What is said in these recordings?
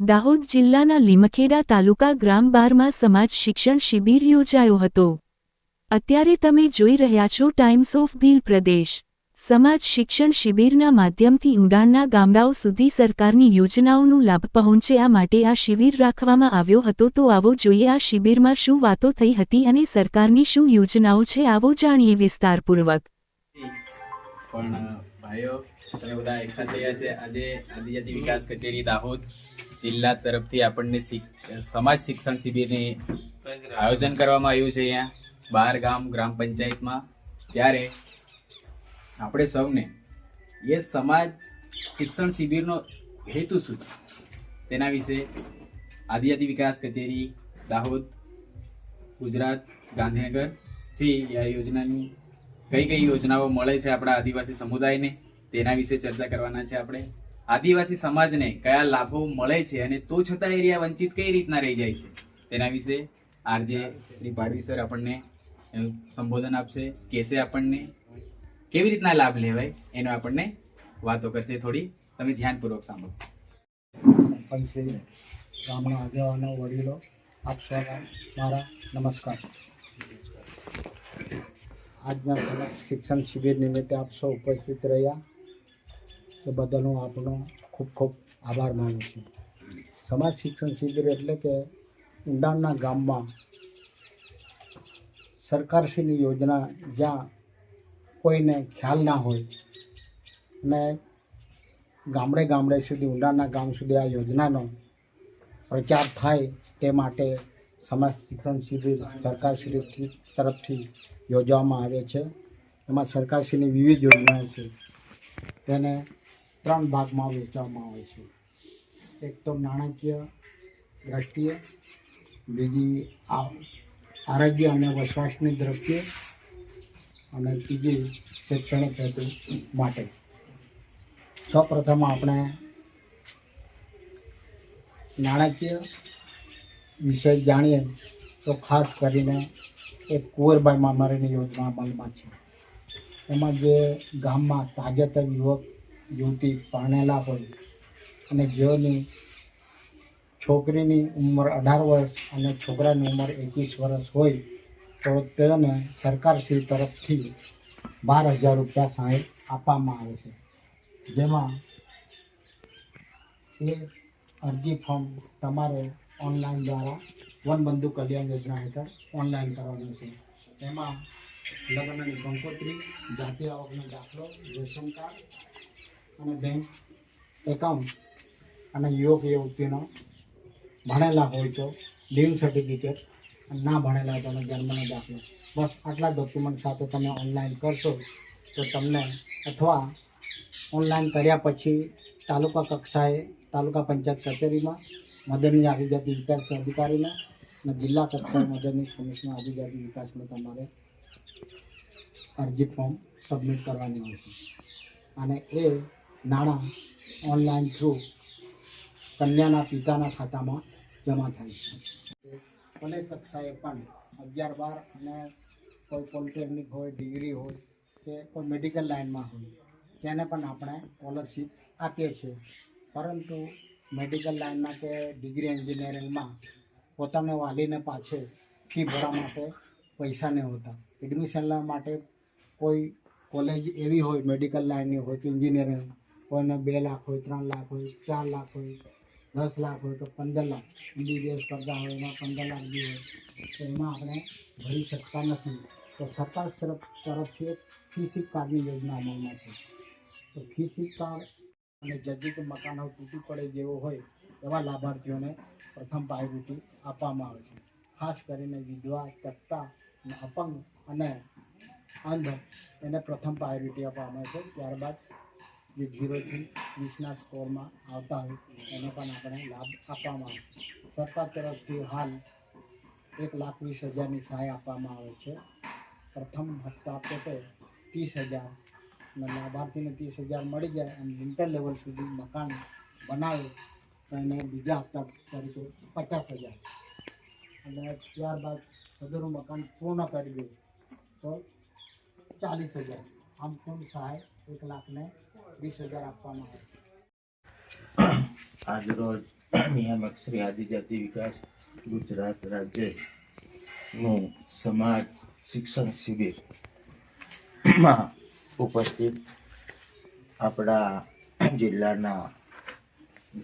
દાહોદ જિલ્લાના લીમખેડા તાલુકા ગ્રામ બારમાં સમાજ શિક્ષણ શિબિર યોજાયો હતો. અત્યારે તમે જોઈ રહ્યા છો ટાઈમ્સ ઓફ ભીલ પ્રદેશ. સમાજ શિક્ષણ શિબિરના માધ્યમથી ઊંડાણના ગામડાઓ સુધી સરકારની યોજનાઓનું લાભ પહોંચે આ માટે આ શિબિર રાખવામાં આવ્યો હતો તો આવો જોઈએ આ શિબિરમાં શું વાતો થઈ હતી અને સરકારની શું યોજનાઓ છે આવો જાણીએ વિસ્તારપૂર્વક. પણ ભાઈઓ તમે બધા છે. આજે આદિજાતિ વિકાસ કચેરી દાહોદ જિલ્લા તરફથી આપણને સમાજ શિક્ષણ શિબિરની આયોજન કરવામાં આવ્યું છે અહીંયા, બાર ગામ, ગ્રામ પંચાયતમાં. ત્યારે આપણે સૌને એ સમાજ શિક્ષણ શિબિરનો હેતુ શું છે? તેના વિશે આદિજાતિ વિકાસ કચેરી દાહોદ, ગુજરાત, ગાંધીનગરથી આ યોજનાની કઈ કઈ યોજનાઓ મળે છે આપણા આદિવાસી સમુદાયને? તેના વિશે ચર્ચા કરવાના છે આપણે. આદિવાસી સમાજને કયા લાભો મળે છે અને તો છતાં એરિયા વંચિત કઈ રીતના રહી જાય છે? તેના વિશે આરજે શ્રી પાડવી સર આપણને સંબોધન આપશે. કહેશે આપણને, કેવી રીતના લાભ લેવાય એનો આપણને વાતો કરશે થોડી. તમે ધ્યાનપૂર્વક સાંભળો. ગામના આગેવાનો, વડીલો, આપ સૌને મારા નમસ્કાર. આજના શિક્ષણ શિબિર નિમિત્તે આપ સૌ ઉપસ્થિત રહ્યા. તે બદલ હું આપનો ખૂબ ખૂબ આભાર માનું છું. સમાજ શિક્ષણ શિબિર એટલે કે ઊંડાણના ગામમાં સરકારશ્રીની યોજના જ્યાં કોઈને ખ્યાલ ના હોય અને ગામડે ગામડે સુધી, ઊંડાણના ગામ સુધી આ યોજનાનો પ્રચાર થાય તે માટે સમાજ શિક્ષણ શિબિર સરકારશ્રી તરફથી યોજવામાં આવે છે. એમાં સરકારશ્રીની વિવિધ યોજનાઓ છે. તેને ત્રણ ભાગમાં વહેંચવામાં આવે છે. એક તો નાણાકીય દ્રષ્ટિએ, બીજી આરોગ્ય અને વસવાટની દ્રષ્ટિએ, અને ત્રીજી શૈક્ષણિક હેતુ માટે. સૌપ્રથમ આપણે નાણાકીય વિષય જાણીએ તો ખાસ કરીને એક કુંવરબાઈ મામારીની યોજના અમલમાં છે. એમાં જે ગામમાં તાજેતર યુવક યુવતી પરણેલા હોય અને જેઓની છોકરીની ઉંમર અઢાર વર્ષ અને છોકરાની ઉંમર એકવીસ વર્ષ હોય, તો તેઓને સરકારશ્રી તરફથી બાર હજાર રૂપિયા સહાય આપવામાં આવે છે. જેમાં એ અરજી ફોર્મ તમારે ઓનલાઈન દ્વારા વનબંધુ કલ્યાણ યોજના હેઠળ ઓનલાઈન કરવાનું છે. એમાં લગ્નની કંકોત્રી જાતિ આવકનો દાખલો, રેશન કાર્ડ અને બેંક એકાઉન્ટ અને યુવક યુવતીનો ભણેલા હોય તો લીવ સર્ટિફિકેટ ના ભણેલા હોય તો જન્મનો દાખલો. બસ આટલા ડોક્યુમેન્ટ સાથે તમે ઓનલાઈન કરશો તો તમને અથવા ઓનલાઈન કર્યા પછી તાલુકા કક્ષાએ, તાલુકા પંચાયત કચેરીમાં મદદની આદિજાતિ વિકાસ અધિકારીને અને જિલ્લા કક્ષાએ મદદની કમિશનર આદિજાતિ વિકાસને તમારે અરજી ફોર્મ સબમિટ કરવાની હોય છે. અને એ નાણાં ઓનલાઈન થ્રુ કન્યાના પિતાના ખાતામાં જમા થાય છે. કોલેજ કક્ષાએ પણ અગિયાર બાર અને કોઈ પોલિટેકનિક હોય ડિગ્રી હોય કે કોઈ મેડિકલ લાઇનમાં હોય, તેને પણ આપણે સ્કોલરશીપ આપીએ છીએ. પરંતુ મેડિકલ લાઇનના કે ડિગ્રી એન્જિનિયરિંગમાં પોતાને વાલીને પાછે ફી ભરવા માટે પૈસા નહીં હોતા. એડમિશન માટે કોઈ કોલેજ એવી હોય મેડિકલ લાઇનની હોય કે એન્જિનિયરિંગ કોઈને બે લાખ હોય, ત્રણ લાખ હોય, ચાર લાખ હોય, દસ લાખ હોય તો પંદર લાખ. એમબીબીએસ કરતા હોય, એમાં પંદર લાખ બી હોય. તો એમાં આપણે ભરી શકતા નથી. તો સરકાર તરફ તરફથી એક ફી કાર્ડની યોજના અમલમાં છે. તો ફી કાર્ડ અને જર્જરિત મકાનો તૂટી પડે જેવો હોય, એવા લાભાર્થીઓને પ્રથમ પ્રાયોરિટી આપવામાં આવે છે. ખાસ કરીને વિધવા તકતા અપંગ અને અંધ એને પ્રથમ પ્રાયોરિટી આપવામાં આવે છે. ત્યારબાદ જે ઝીરોથી વીસના સ્કોરમાં આવતા હોય એને પણ આપણે લાભ આપવામાં આવે સરકાર તરફથી હાલ એક લાખ વીસ હજારની સહાય આપવામાં આવે છે. પ્રથમ હપ્તા પેટે ત્રીસ હજાર અને લાભાર્થીને ત્રીસ હજાર મળી જાય અને ઇન્ટર લેવલ સુધી મકાન બનાવે તો એને બીજા હપ્તા તરીકે પચાસ હજાર. અને ત્યારબાદ અધૂરું મકાન પૂર્ણ કરી દે તો ચાલીસ હજાર. આમ કુલ સહાય એક લાખને વીસ હજાર નિયામક શ્રી આદિજાતિ વિકાસ ગુજરાત રાજ્યનું સમાજ શિક્ષણ શિબિરમાં ઉપસ્થિત આપણા જિલ્લાના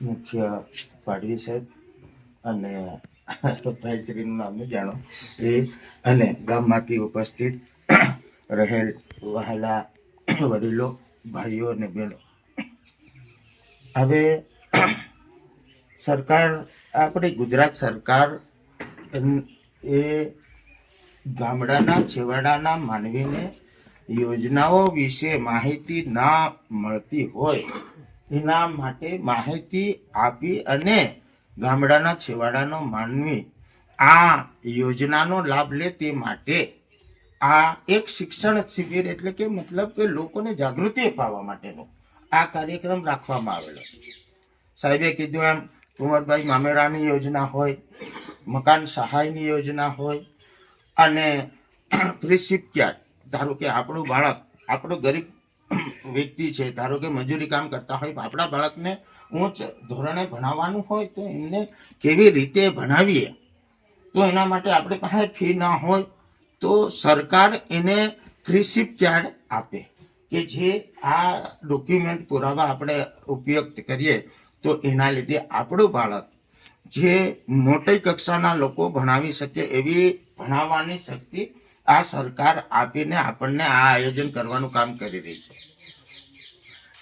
મુખ્ય પાડવી સાહેબ અને ભાઈશ્રીનું નામ જાણો એ અને ગામમાંથી ઉપસ્થિત રહેલ વહાલા વડીલો ભાઈઓ અને બહેનો. હવે સરકાર, આપણી ગુજરાત સરકાર એ ગામડાના, છેવાડાના માનવીને યોજનાઓ વિશે માહિતી ના મળતી હોય, એના માટે માહિતી આપી અને ગામડાના, છેવાડાનો માનવી આ યોજનાનો લાભ લે તે માટે આ એક શિક્ષણ શિબિર એટલે કે મતલબ કે લોકોને જાગૃતિ અપાવવા માટેનો આ કાર્યક્રમ રાખવામાં આવેલો છે. સાહેબે કીધું એમ, કુંવરભાઈ મામેરાની યોજના હોય, મકાન સહાયની યોજના હોય, અને ફ્રી શિપયાર્ડ ધારો કે આપણું બાળક, આપણો ગરીબ વ્યક્તિ છે, ધારો કે મજૂરી કામ કરતા હોય, આપણા બાળકને ઉચ્ચ ધોરણે ભણાવવાનું હોય તો એમને કેવી રીતે ભણાવીએ? તો એના માટે આપણે પાસે ફી ના હોય તો સરકાર એને ફ્રી કાર્ડ આપે કે જે આ ડોક્યુમેન્ટ પુરાવા આપણે ઉપયોગ કરીએ તો એના લીધે આપણું બાળક જે મોટી કક્ષાના લોકો ભણાવી શકે એવી ભણાવવાની શક્તિ આ સરકાર આપીને આપણને આ આયોજન કરવાનું કામ કરી રહી છે.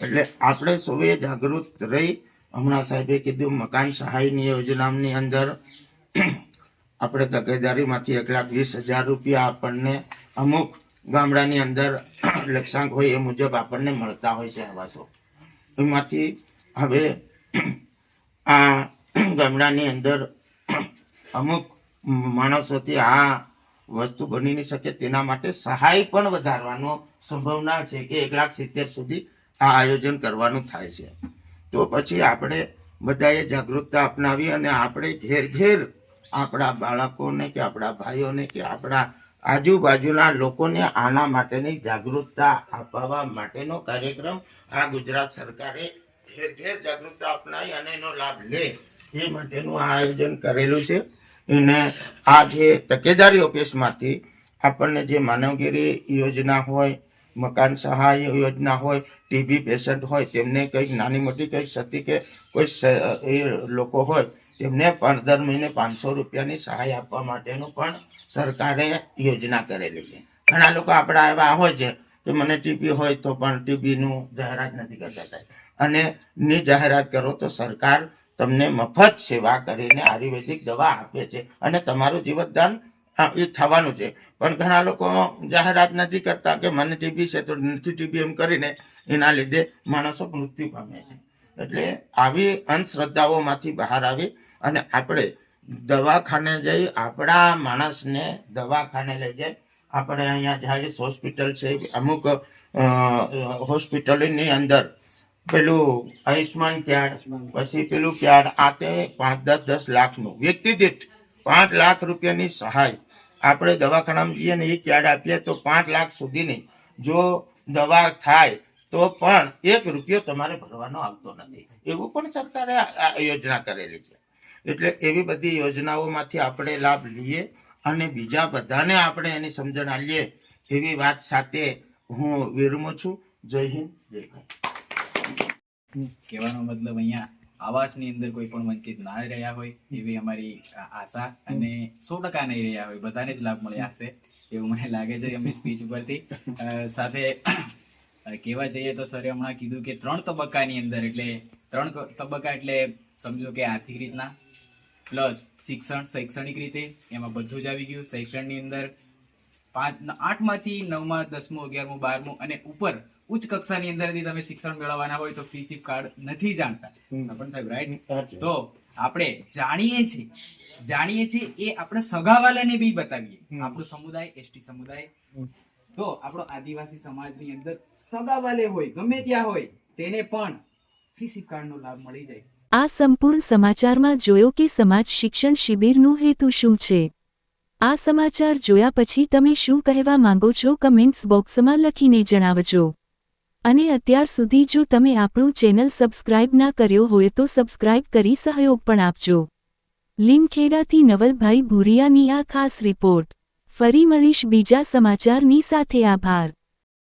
એટલે આપણે સૌએ જાગૃત રહી. હમણાં સાહેબે કીધું મકાન સહાયની યોજનાની અંદર આપણે તકેદારીમાંથી એક લાખ વીસ હજાર રૂપિયા આપણને અમુક ગામડાની અંદર લક્ષ્યાંક હોય એ મુજબ આપણને મળતા હોય છે આવાસો. એમાંથી હવે આ ગામડાની અંદર અમુક માણસોથી આ વસ્તુ બની નહીં શકે તેના માટે સહાય પણ વધારવાનો સંભાવના છે કે એક લાખ સિત્તેર સુધી આ આયોજન કરવાનું થાય છે. તો પછી આપણે બધાએ જાગૃતતા અપનાવી અને આપણે ઘેર ઘેર આપણા બાળકોને કે આપણા ભાઈઓને કે આપણા આજુબાજુના લોકોને આના માટેની જાગૃતતા અપાવવા માટેનો કાર્યક્રમ આ ગુજરાત સરકારે ઘેર ઘેર જાગૃતતા અપનાવી અને એનો લાભ લે એ માટેનું આ આયોજન કરેલું છે. અને આ જે તકેદારી ઓફિસમાંથી આપણને જે માનવગીરી યોજના હોય, મકાન સહાય યોજના હોય, ટીબી પેશન્ટ હોય, તેમને કંઈક નાની મોટી કંઈક સતી કે કોઈ એ લોકો હોય તેમને દર મહિને પાંચસો રૂપિયાની સહાય આપવા માટેનું પણ સરકારે યોજના કરેલી છે. ઘણા લોકો આપણા એવા હોય છે કે મને ટીબી હોય તો પણ ટીબીનું જાહેરાત નથી કરતા અને ની જાહેરાત કરો તો સરકાર તમને મફત સેવા કરીને આયુર્વેદિક દવા આપે છે અને તમારું જીવતદાન એ થવાનું છે. પણ ઘણા લોકો જાહેરાત નથી કરતા કે મને ટીબી છે તો નથી ટીબી એમ કરીને એના લીધે માણસો મૃત્યુ પામે છે. એટલે આવી અંધશ્રદ્ધાઓમાંથી બહાર આવી અને આપણે દવાખાને જઈ આપણા માણસને દવાખાને લઈ જાય આપણે અહીંયા ઝાયડસ હોસ્પિટલ છે, અમુક હોસ્પિટલની અંદર પેલું આયુષ્માન કાર્ડ, પછી પેલું કાર્ડ, આ તે પાંચ, દસ દસ લાખનું વ્યક્તિ દીઠ પાંચ લાખ રૂપિયાની સહાય. આપણે દવાખાનામાં જઈએ ને એ કાર્ડ આપીએ તો પાંચ લાખ સુધીની જો દવા થાય તો પણ એક રૂપિયો તમારે ભરવાનો આવતો નથી. એવું પણ સરકારે યોજના કરેલી છે. એટલે એવી બધી યોજનાઓમાંથી આપણે લાભ લઈએ અને બીજા બધાને આપણે એની સમજણ આલીએ એવી વાત સાથે હું વિરમું છું. જય હિન્દ, જય ભારત. કહેવાનો મતલબ અહીંયા આવાસની અંદર કોઈ પણ વંચિત ના રહ્યા હોય એવી અમારી આશા અને સો ટકા નહીં રહ્યા હોય. બધાને જ લાભ મળ્યા હશે એવું મને લાગે છે એમની સ્પીચ ઉપરથી. સાથે કહેવા જઈએ તો સરે હમણાં કીધું કે ત્રણ તબક્કાની અંદર એટલે ત્રણ તબક્કા એટલે સમજો કે આર્થિક રીતના પ્લસ શિક્ષણ શૈક્ષણિક રીતે એમાં બધું જ આવી ગયું. શૈક્ષણની અંદર પાંચ આઠમાંથી નવમાં દસમું અગિયારમું બારમું અને ઉપર ઉચ્ચ કક્ષાની અંદરથી તમે શિક્ષણ મેળવવાના હોય તો ફ્રી શિપ કાર્ડ નથી જાણતા. સરપંચ સાહેબ રાઈટ તો આપણે જાણીએ છીએ જાણીએ છીએ એ આપણે સગાવાલાને બી બતાવીએ. આપણો સમુદાય એસટી સમુદાય તો આપણો આદિવાસી સમાજની અંદર સગાવાલે હોય, ગમે ત્યાં હોય, તેને પણ ફ્રી કાર્ડનો લાભ મળી જાય. આ સંપૂર્ણ સમાચારમાં જોયો કે સમાજ શિક્ષણ શિબિરનું હેતુ શું છે? આ સમાચાર જોયા પછી તમે શું કહેવા માંગો છો કમેન્ટ્સ બોક્સમાં લખીને જણાવજો. અને અત્યાર સુધી જો તમે આપણું ચેનલ સબસ્ક્રાઇબ ના કર્યો હોય તો સબસ્ક્રાઇબ કરી સહયોગ પણ આપજો. લીમખેડાથી નવલભાઈ ભૂરિયાની આ ખાસ રિપોર્ટ. ફરી મળીશ બીજા સમાચારની સાથે. આભાર.